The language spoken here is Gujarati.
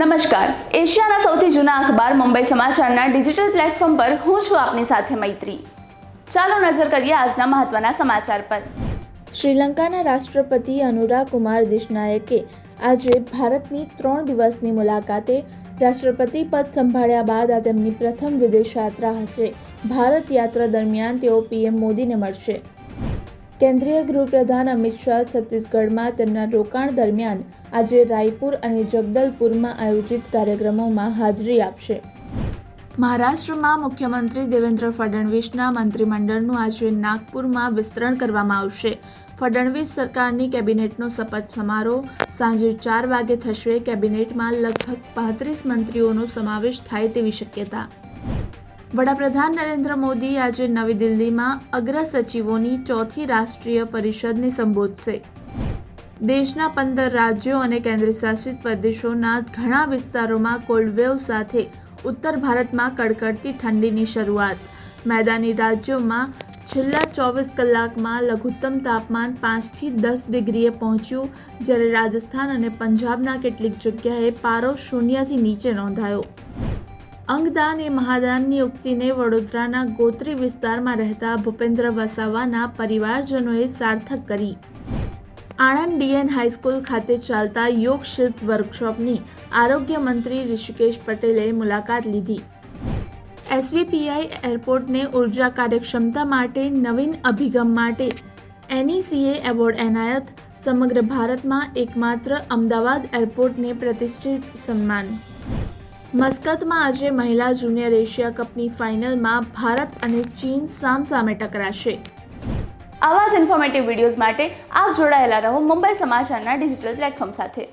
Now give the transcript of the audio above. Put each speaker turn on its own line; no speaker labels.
નમસ્કાર. એશિયાના સૌથી જૂના અખબાર મુંબઈ સમાચારના ડિજિટલ પ્લેટફોર્મ પર હું છું આપની સાથે મૈત્રી. ચાલો નજર કરીએ આજના મહત્વના સમાચાર પર.
શ્રીલંકાના રાષ્ટ્રપતિ અનુરાગ કુમાર દિશનાયકે આજે ભારતની ત્રણ દિવસની મુલાકાતે રાષ્ટ્રપતિ પદ સંભાળ્યા બાદ આ તેમની પ્રથમ વિદેશ યાત્રા હશે. ભારત યાત્રા દરમિયાન તેઓ પીએમ મોદીને મળશે. કેન્દ્રીય ગૃહપ્રધાન અમિત શાહ છત્તીસગઢમાં તેમના રોકાણ દરમિયાન આજે રાયપુર અને જગદલપુરમાં આયોજિત કાર્યક્રમોમાં હાજરી આપશે. મહારાષ્ટ્રમાં મુખ્યમંત્રી દેવેન્દ્ર ફડણવીસના મંત્રીમંડળનું આજે નાગપુરમાં વિસ્તરણ કરવામાં આવશે. ફડણવીસ સરકારની કેબિનેટનો શપથ સમારોહ સાંજે ચાર વાગે થશે. કેબિનેટમાં લગભગ પાંત્રીસ મંત્રીઓનો સમાવેશ થાય તેવી શક્યતા. વડાપ્રધાન નરેન્દ્ર મોદી આજે નવી દિલ્હીમાં અગ્ર સચિવોની ચોથી રાષ્ટ્રીય પરિષદને સંબોધશે. દેશના પંદર રાજ્યો અને કેન્દ્રશાસિત પ્રદેશોના ઘણા વિસ્તારોમાં કોલ્ડવેવ સાથે ઉત્તર ભારતમાં કડકડતી ઠંડીની શરૂઆત. મેદાની રાજ્યોમાં છેલ્લા ચોવીસ કલાકમાં લઘુત્તમ તાપમાન પાંચથી દસ ડિગ્રીએ પહોંચ્યું, જ્યારે રાજસ્થાન અને પંજાબના કેટલીક જગ્યાએ પારો શૂન્યથી નીચે નોંધાયો. અંગદાન એ મહાદાનની ઉક્તિને વડોદરાના ગોત્રી વિસ્તારમાં રહેતા ભૂપેન્દ્ર વસાવાના પરિવારજનોએ સાર્થક કરી. આણંદ ડીએન હાઈસ્કૂલ ખાતે ચાલતા યોગ શિલ્પ વર્કશોપની આરોગ્ય મંત્રી ઋષિકેશ પટેલે મુલાકાત લીધી. એસવીપીઆઈ એરપોર્ટને ઊર્જા કાર્યક્ષમતા માટે નવીન અભિગમ માટે એનઈસીએ એવોર્ડ એનાયત, સમગ્ર ભારતમાં એકમાત્ર અમદાવાદ એરપોર્ટને પ્રતિષ્ઠિત સન્માન મસ્કતમાં આજે મહિલા જુનિયર એશિયા કપની ફાઇનલમાં ભારત અને ચીન સામસામે ટકરાશે.
આવા જ ઇન્ફોર્મેટિવ વિડીયોઝ માટે આપ જોડાયેલા રહો મુંબઈ સમાચારના ડિજિટલ પ્લેટફોર્મ સાથે.